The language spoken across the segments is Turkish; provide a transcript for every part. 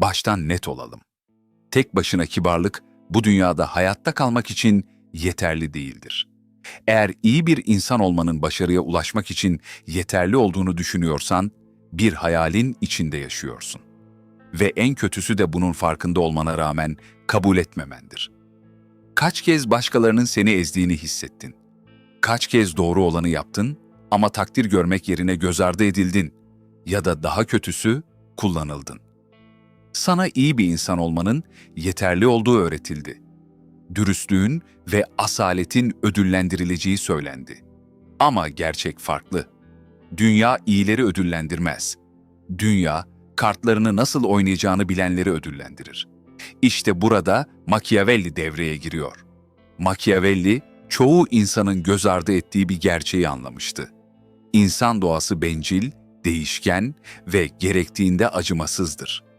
baştan net olalım. Tek başına kibarlık bu dünyada hayatta kalmak için yeterli değildir. Eğer iyi bir insan olmanın başarıya ulaşmak için yeterli olduğunu düşünüyorsan, bir hayalin içinde yaşıyorsun. Ve en kötüsü de bunun farkında olmana rağmen kabul etmemendir. Kaç kez başkalarının seni ezdiğini hissettin? Kaç kez doğru olanı yaptın ama takdir görmek yerine göz ardı edildin ya da daha kötüsü kullanıldın. Sana iyi bir insan olmanın yeterli olduğu öğretildi. Dürüstlüğün ve asaletin ödüllendirileceği söylendi. Ama gerçek farklı. Dünya iyileri ödüllendirmez. Dünya kartlarını nasıl oynayacağını bilenleri ödüllendirir. İşte burada Machiavelli devreye giriyor. Machiavelli çoğu insanın göz ardı ettiği bir gerçeği anlamıştı. İnsan doğası bencil, değişken ve gerektiğinde acımasızdır.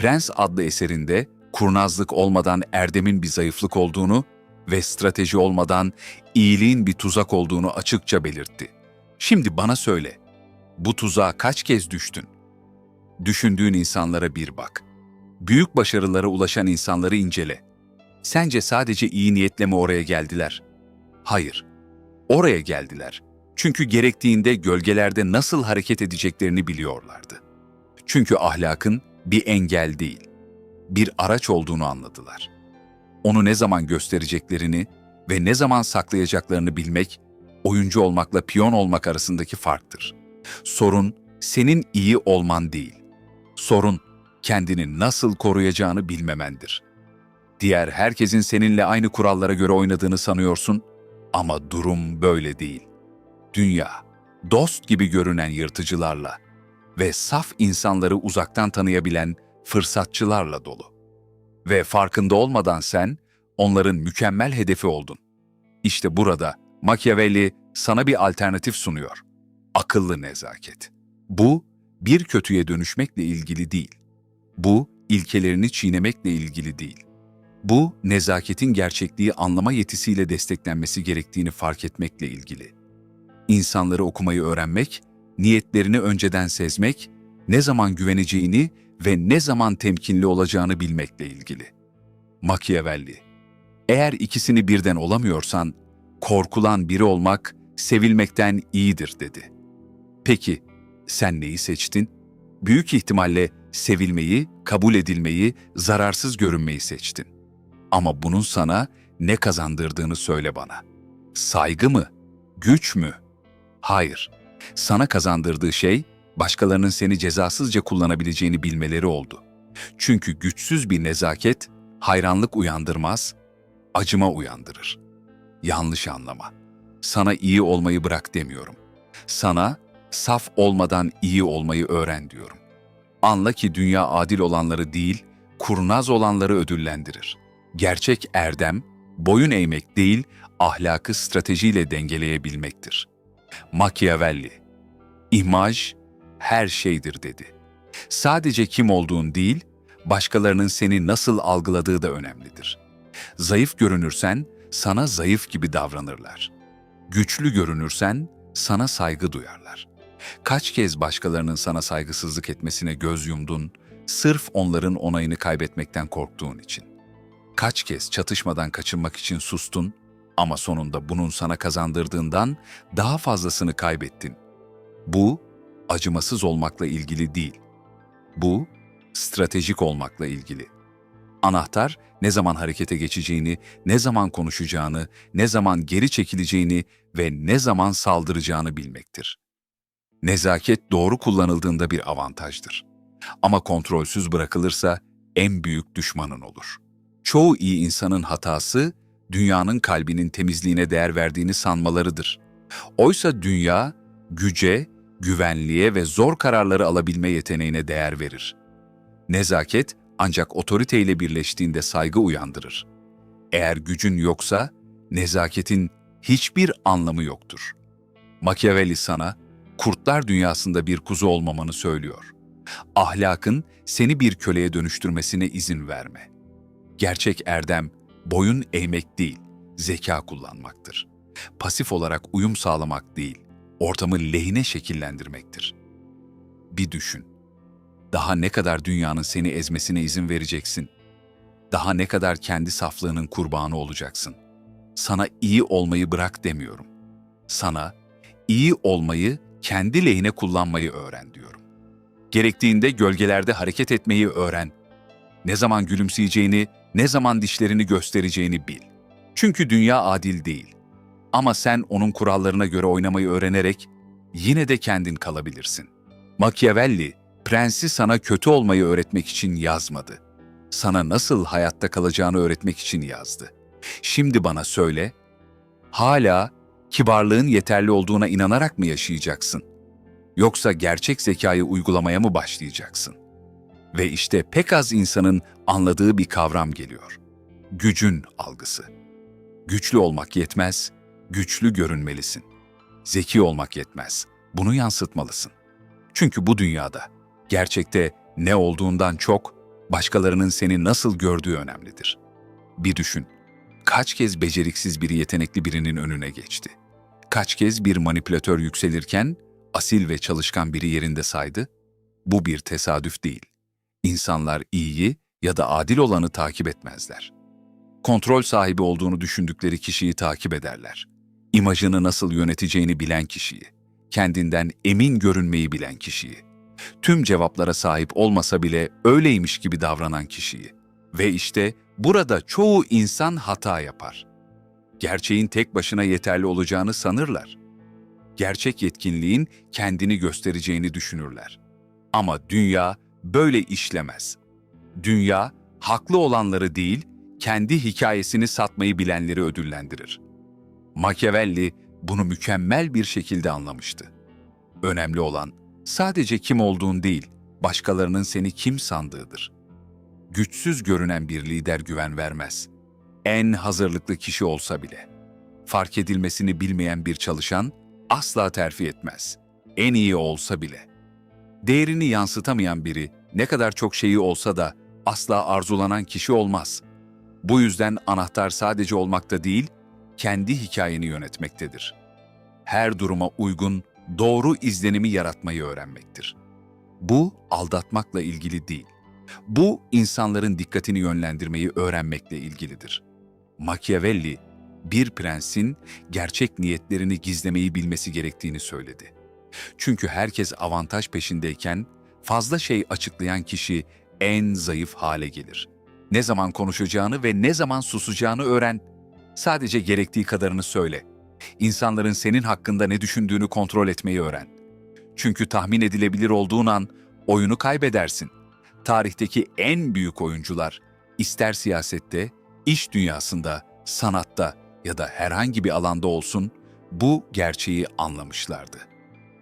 Prens adlı eserinde kurnazlık olmadan erdemin bir zayıflık olduğunu ve strateji olmadan iyiliğin bir tuzak olduğunu açıkça belirtti. Şimdi bana söyle, bu tuzağa kaç kez düştün? Düşündüğün insanlara bir bak. Büyük başarılara ulaşan insanları incele. Sence sadece iyi niyetle mi oraya geldiler? Hayır. Oraya geldiler. Çünkü gerektiğinde gölgelerde nasıl hareket edeceklerini biliyorlardı. Çünkü ahlakın bir engel değil, bir araç olduğunu anladılar. Onu ne zaman göstereceklerini ve ne zaman saklayacaklarını bilmek, oyuncu olmakla piyon olmak arasındaki farktır. Sorun senin iyi olman değil. Sorun kendini nasıl koruyacağını bilmemendir. Diğer herkesin seninle aynı kurallara göre oynadığını sanıyorsun ama durum böyle değil. Dünya, dost gibi görünen yırtıcılarla ve saf insanları uzaktan tanıyabilen fırsatçılarla dolu. Ve farkında olmadan sen onların mükemmel hedefi oldun. İşte burada Machiavelli sana bir alternatif sunuyor. Akıllı nezaket. Bu bir kötüye dönüşmekle ilgili değil. Bu ilkelerini çiğnemekle ilgili değil. Bu nezaketin gerçekliği anlama yetisiyle desteklenmesi gerektiğini fark etmekle ilgili. İnsanları okumayı öğrenmek, niyetlerini önceden sezmek, ne zaman güveneceğini ve ne zaman temkinli olacağını bilmekle ilgili. Machiavelli Eğer ikisini birden olamıyorsan, korkulan biri olmak sevilmekten iyidir dedi. Peki, sen neyi seçtin? Büyük ihtimalle sevilmeyi, kabul edilmeyi, zararsız görünmeyi seçtin. Ama bunun sana ne kazandırdığını söyle bana. Saygı mı? Güç mü? Hayır. Sana kazandırdığı şey, başkalarının seni cezasızca kullanabileceğini bilmeleri oldu. Çünkü güçsüz bir nezaket, hayranlık uyandırmaz, acıma uyandırır. Yanlış anlama. Sana iyi olmayı bırak demiyorum. Sana saf olmadan iyi olmayı öğren diyorum. Anla ki dünya adil olanları değil, kurnaz olanları ödüllendirir. Gerçek erdem, boyun eğmek değil, ahlakı stratejiyle dengeleyebilmektir. Machiavelli, imaj her şeydir dedi. Sadece kim olduğun değil, başkalarının seni nasıl algıladığı da önemlidir. Zayıf görünürsen, sana zayıf gibi davranırlar. Güçlü görünürsen, sana saygı duyarlar. Kaç kez başkalarının sana saygısızlık etmesine göz yumdun, sırf onların onayını kaybetmekten korktuğun için. Kaç kez çatışmadan kaçınmak için sustun ama sonunda bunun sana kazandırdığından daha fazlasını kaybettin. Bu, acımasız olmakla ilgili değil. Bu, stratejik olmakla ilgili. Anahtar, ne zaman harekete geçeceğini, ne zaman konuşacağını, ne zaman geri çekileceğini ve ne zaman saldıracağını bilmektir. Nezaket doğru kullanıldığında bir avantajdır. Ama kontrolsüz bırakılırsa en büyük düşmanın olur. Çoğu iyi insanın hatası, dünyanın kalbinin temizliğine değer verdiğini sanmalarıdır. Oysa dünya, güce, güvenliğe ve zor kararları alabilme yeteneğine değer verir. Nezaket ancak otoriteyle birleştiğinde saygı uyandırır. Eğer gücün yoksa, nezaketin hiçbir anlamı yoktur. Machiavelli sana, kurtlar dünyasında bir kuzu olmamanı söylüyor. Ahlakın seni bir köleye dönüştürmesine izin verme. Gerçek erdem, boyun eğmek değil, zeka kullanmaktır. Pasif olarak uyum sağlamak değil, ortamı lehine şekillendirmektir. Bir düşün. Daha ne kadar dünyanın seni ezmesine izin vereceksin? Daha ne kadar kendi saflığının kurbanı olacaksın? Sana iyi olmayı bırak demiyorum. Sana iyi olmayı kendi lehine kullanmayı öğren diyorum. Gerektiğinde gölgelerde hareket etmeyi öğren. Ne zaman gülümseyeceğini, ne zaman dişlerini göstereceğini bil. Çünkü dünya adil değil. Ama sen onun kurallarına göre oynamayı öğrenerek yine de kendin kalabilirsin. Machiavelli, prensi sana kötü olmayı öğretmek için yazmadı. Sana nasıl hayatta kalacağını öğretmek için yazdı. Şimdi bana söyle, hala kibarlığın yeterli olduğuna inanarak mı yaşayacaksın? Yoksa gerçek zekayı uygulamaya mı başlayacaksın? Ve işte pek az insanın anladığı bir kavram geliyor. Gücün algısı. Güçlü olmak yetmez, güçlü görünmelisin. Zeki olmak yetmez, bunu yansıtmalısın. Çünkü bu dünyada gerçekte ne olduğundan çok başkalarının seni nasıl gördüğü önemlidir. Bir düşün. Kaç kez beceriksiz biri yetenekli birinin önüne geçti? Kaç kez bir manipülatör yükselirken asil ve çalışkan biri yerinde saydı? Bu bir tesadüf değil. İnsanlar iyiyi ya da adil olanı takip etmezler. Kontrol sahibi olduğunu düşündükleri kişiyi takip ederler. İmajını nasıl yöneteceğini bilen kişiyi, kendinden emin görünmeyi bilen kişiyi, tüm cevaplara sahip olmasa bile öyleymiş gibi davranan kişiyi. Ve işte burada çoğu insan hata yapar. Gerçeğin tek başına yeterli olacağını sanırlar. Gerçek yetkinliğin kendini göstereceğini düşünürler. Ama dünya böyle işlemez. Dünya haklı olanları değil, kendi hikayesini satmayı bilenleri ödüllendirir. Machiavelli bunu mükemmel bir şekilde anlamıştı. Önemli olan sadece kim olduğun değil, başkalarının seni kim sandığıdır. Güçsüz görünen bir lider güven vermez. En hazırlıklı kişi olsa bile. Fark edilmesini bilmeyen bir çalışan asla terfi etmez. En iyi olsa bile. Değerini yansıtamayan biri ne kadar çok şeyi olsa da asla arzulanan kişi olmaz. Bu yüzden anahtar sadece olmakta değil, kendi hikayeni yönetmektedir. Her duruma uygun, doğru izlenimi yaratmayı öğrenmektir. Bu aldatmakla ilgili değil. Bu insanların dikkatini yönlendirmeyi öğrenmekle ilgilidir. Machiavelli, bir prensin gerçek niyetlerini gizlemeyi bilmesi gerektiğini söyledi. Çünkü herkes avantaj peşindeyken fazla şey açıklayan kişi en zayıf hale gelir. Ne zaman konuşacağını ve ne zaman susacağını öğren. Sadece gerektiği kadarını söyle. İnsanların senin hakkında ne düşündüğünü kontrol etmeyi öğren. Çünkü tahmin edilebilir olduğun an oyunu kaybedersin. Tarihteki en büyük oyuncular, ister siyasette, iş dünyasında, sanatta ya da herhangi bir alanda olsun, bu gerçeği anlamışlardı.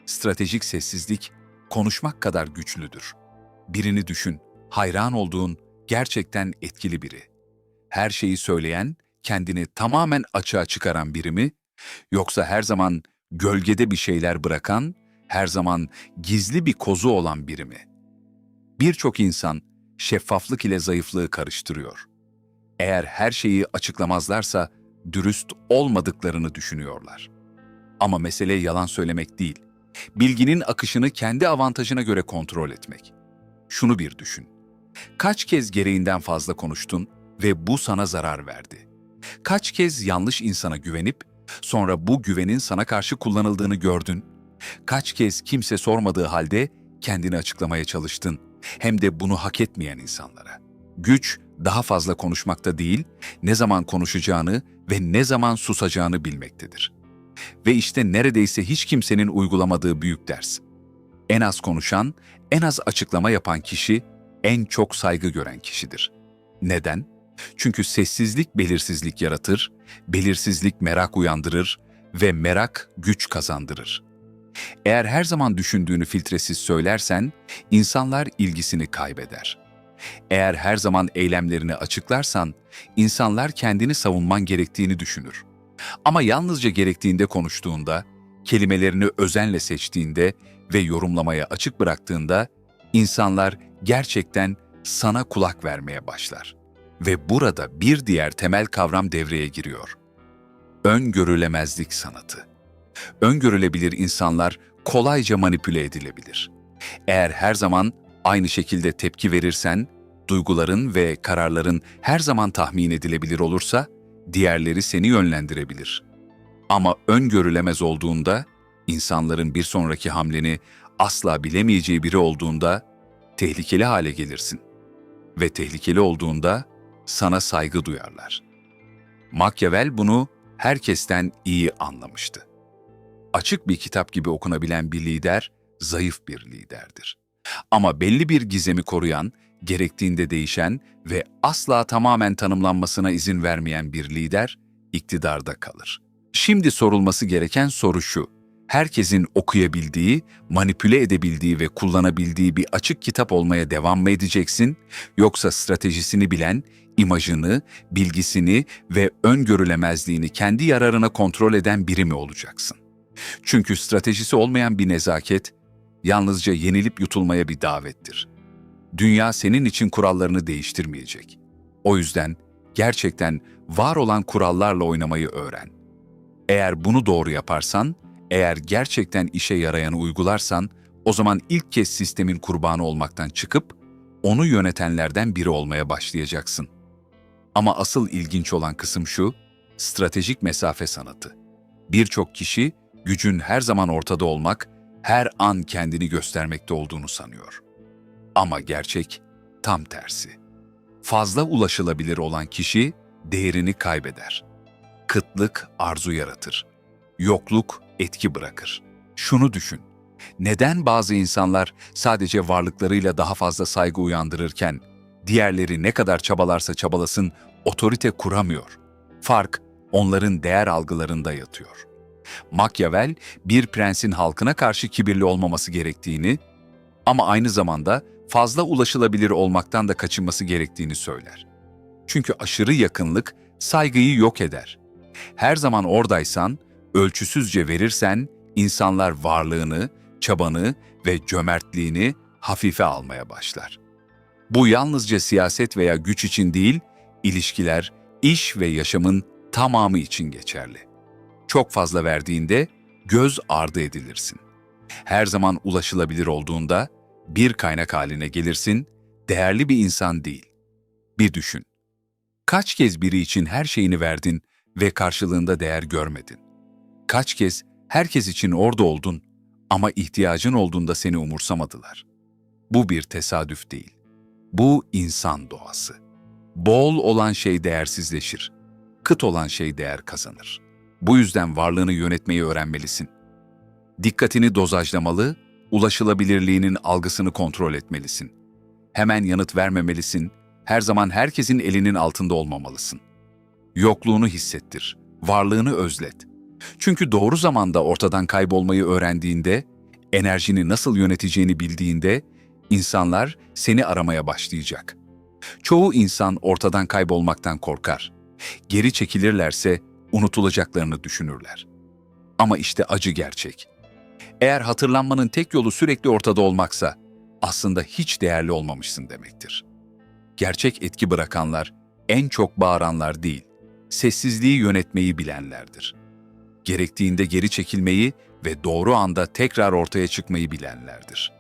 Stratejik sessizlik konuşmak kadar güçlüdür. Birini düşün, hayran olduğun gerçekten etkili biri. Her şeyi söyleyen, kendini tamamen açığa çıkaran biri mi? Yoksa her zaman gölgede bir şeyler bırakan, her zaman gizli bir kozu olan biri mi? Birçok insan şeffaflık ile zayıflığı karıştırıyor. Eğer her şeyi açıklamazlarsa dürüst olmadıklarını düşünüyorlar. Ama mesele yalan söylemek değil. Bilginin akışını kendi avantajına göre kontrol etmek. Şunu bir düşün. Kaç kez gereğinden fazla konuştun ve bu sana zarar verdi? Kaç kez yanlış insana güvenip sonra bu güvenin sana karşı kullanıldığını gördün? Kaç kez kimse sormadığı halde kendini açıklamaya çalıştın hem de bunu hak etmeyen insanlara? Güç daha fazla konuşmakta değil, ne zaman konuşacağını ve ne zaman susacağını bilmektedir. Ve işte neredeyse hiç kimsenin uygulamadığı büyük ders. En az konuşan, en az açıklama yapan kişi en çok saygı gören kişidir. Neden? Çünkü sessizlik belirsizlik yaratır, belirsizlik merak uyandırır ve merak güç kazandırır. Eğer her zaman düşündüğünü filtresiz söylersen, insanlar ilgisini kaybeder. Eğer her zaman eylemlerini açıklarsan, insanlar kendini savunman gerektiğini düşünür. Ama yalnızca gerektiğinde konuştuğunda, kelimelerini özenle seçtiğinde ve yorumlamaya açık bıraktığında, insanlar gerçekten sana kulak vermeye başlar. Ve burada bir diğer temel kavram devreye giriyor. Öngörülemezlik sanatı. Öngörülebilir insanlar kolayca manipüle edilebilir. Eğer her zaman Aynı şekilde tepki verirsen, duyguların ve kararların her zaman tahmin edilebilir olursa, diğerleri seni yönlendirebilir. Ama öngörülemez olduğunda, insanların bir sonraki hamleni asla bilemeyeceği biri olduğunda tehlikeli hale gelirsin. Ve tehlikeli olduğunda sana saygı duyarlar. Machiavelli bunu herkesten iyi anlamıştı. Açık bir kitap gibi okunabilen bir lider, zayıf bir liderdir. Ama belli bir gizemi koruyan, gerektiğinde değişen ve asla tamamen tanımlanmasına izin vermeyen bir lider, iktidarda kalır. Şimdi sorulması gereken soru şu, herkesin okuyabildiği, manipüle edebildiği ve kullanabildiği bir açık kitap olmaya devam mı edeceksin, yoksa stratejisini bilen, imajını, bilgisini ve öngörülemezliğini kendi yararına kontrol eden biri mi olacaksın? Çünkü stratejisi olmayan bir nezaket, yalnızca yenilip yutulmaya bir davettir. Dünya senin için kurallarını değiştirmeyecek. O yüzden gerçekten var olan kurallarla oynamayı öğren. Eğer bunu doğru yaparsan, eğer gerçekten işe yarayanı uygularsan, o zaman ilk kez sistemin kurbanı olmaktan çıkıp, onu yönetenlerden biri olmaya başlayacaksın. Ama asıl ilginç olan kısım şu, stratejik mesafe sanatı. Birçok kişi gücün her zaman ortada olmak, her an kendini göstermekte olduğunu sanıyor. Ama gerçek tam tersi. Fazla ulaşılabilir olan kişi değerini kaybeder. Kıtlık arzu yaratır. Yokluk etki bırakır. Şunu düşün. Neden bazı insanlar sadece varlıklarıyla daha fazla saygı uyandırırken diğerleri ne kadar çabalarsa çabalasın otorite kuramıyor? Fark onların değer algılarında yatıyor. Machiavelli bir prensin halkına karşı kibirli olmaması gerektiğini ama aynı zamanda fazla ulaşılabilir olmaktan da kaçınması gerektiğini söyler. Çünkü aşırı yakınlık saygıyı yok eder. Her zaman oradaysan, ölçüsüzce verirsen insanlar varlığını, çabanı ve cömertliğini hafife almaya başlar. Bu yalnızca siyaset veya güç için değil, ilişkiler, iş ve yaşamın tamamı için geçerli. Çok fazla verdiğinde göz ardı edilirsin. Her zaman ulaşılabilir olduğunda bir kaynak haline gelirsin, değerli bir insan değil. Bir düşün. Kaç kez biri için her şeyini verdin ve karşılığında değer görmedin? Kaç kez herkes için orada oldun ama ihtiyacın olduğunda seni umursamadılar? Bu bir tesadüf değil. Bu insan doğası. Bol olan şey değersizleşir. Kıt olan şey değer kazanır. Bu yüzden varlığını yönetmeyi öğrenmelisin. Dikkatini dozajlamalı, ulaşılabilirliğinin algısını kontrol etmelisin. Hemen yanıt vermemelisin, her zaman herkesin elinin altında olmamalısın. Yokluğunu hissettir, varlığını özlet. Çünkü doğru zamanda ortadan kaybolmayı öğrendiğinde, enerjini nasıl yöneteceğini bildiğinde, insanlar seni aramaya başlayacak. Çoğu insan ortadan kaybolmaktan korkar. Geri çekilirlerse unutulacaklarını düşünürler. Ama işte acı gerçek. Eğer hatırlanmanın tek yolu sürekli ortada olmaksa, aslında hiç değerli olmamışsın demektir. Gerçek etki bırakanlar, en çok bağıranlar değil, sessizliği yönetmeyi bilenlerdir. Gerektiğinde geri çekilmeyi ve doğru anda tekrar ortaya çıkmayı bilenlerdir.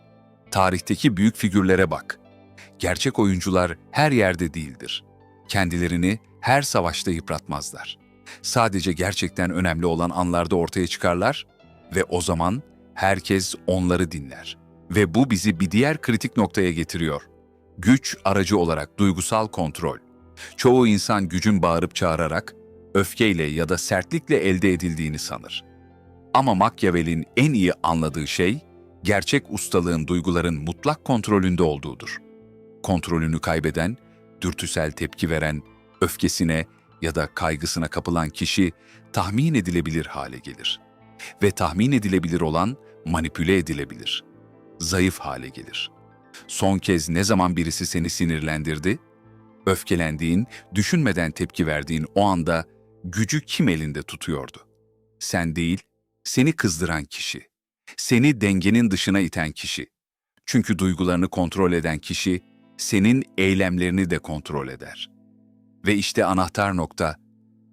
Tarihteki büyük figürlere bak. Gerçek oyuncular her yerde değildir. Kendilerini her savaşta yıpratmazlar. Sadece gerçekten önemli olan anlarda ortaya çıkarlar ve o zaman herkes onları dinler. Ve bu bizi bir diğer kritik noktaya getiriyor. Güç aracı olarak duygusal kontrol. Çoğu insan gücün bağırıp çağırarak, öfkeyle ya da sertlikle elde edildiğini sanır. Ama Machiavelli'nin en iyi anladığı şey, gerçek ustalığın duyguların mutlak kontrolünde olduğudur. Kontrolünü kaybeden, dürtüsel tepki veren, öfkesine ya da kaygısına kapılan kişi tahmin edilebilir hale gelir. Ve tahmin edilebilir olan manipüle edilebilir. Zayıf hale gelir. Son kez ne zaman birisi seni sinirlendirdi? Öfkelendiğin, düşünmeden tepki verdiğin o anda gücü kim elinde tutuyordu? Sen değil, seni kızdıran kişi. Seni dengenin dışına iten kişi. Çünkü duygularını kontrol eden kişi, senin eylemlerini de kontrol eder. Ve işte anahtar nokta,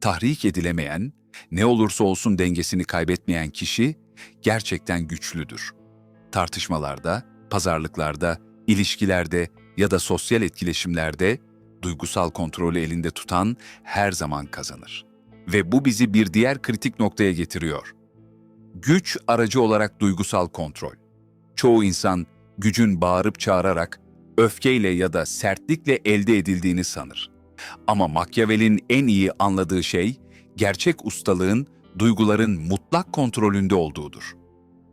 tahrik edilemeyen, ne olursa olsun dengesini kaybetmeyen kişi gerçekten güçlüdür. Tartışmalarda, pazarlıklarda, İlişkilerde ya da sosyal etkileşimlerde duygusal kontrolü elinde tutan her zaman kazanır. Ve bu bizi bir diğer kritik noktaya getiriyor. Güç aracı olarak duygusal kontrol. Çoğu insan gücün bağırıp çağırarak, öfkeyle ya da sertlikle elde edildiğini sanır. Ama Machiavelli'nin en iyi anladığı şey, gerçek ustalığın duyguların mutlak kontrolünde olduğudur.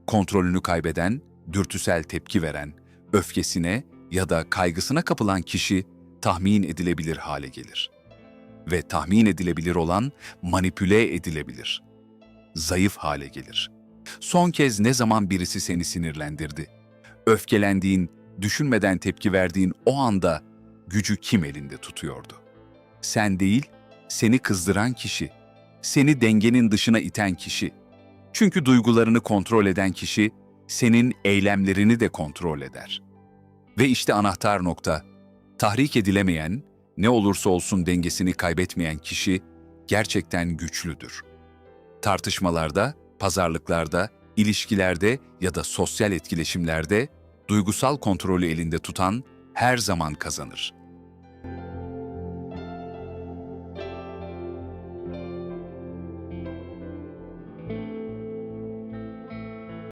Kontrolünü kaybeden, dürtüsel tepki veren, öfkesine ya da kaygısına kapılan kişi tahmin edilebilir hale gelir. Ve tahmin edilebilir olan manipüle edilebilir. Zayıf hale gelir. Son kez ne zaman birisi seni sinirlendirdi? Öfkelendiğin, düşünmeden tepki verdiğin o anda gücü kim elinde tutuyordu? Sen değil, seni kızdıran kişi, seni dengenin dışına iten kişi. Çünkü duygularını kontrol eden kişi senin eylemlerini de kontrol eder. Ve işte anahtar nokta, tahrik edilemeyen, ne olursa olsun dengesini kaybetmeyen kişi gerçekten güçlüdür. Tartışmalarda, pazarlıklarda, ilişkilerde ya da sosyal etkileşimlerde duygusal kontrolü elinde tutan her zaman kazanır.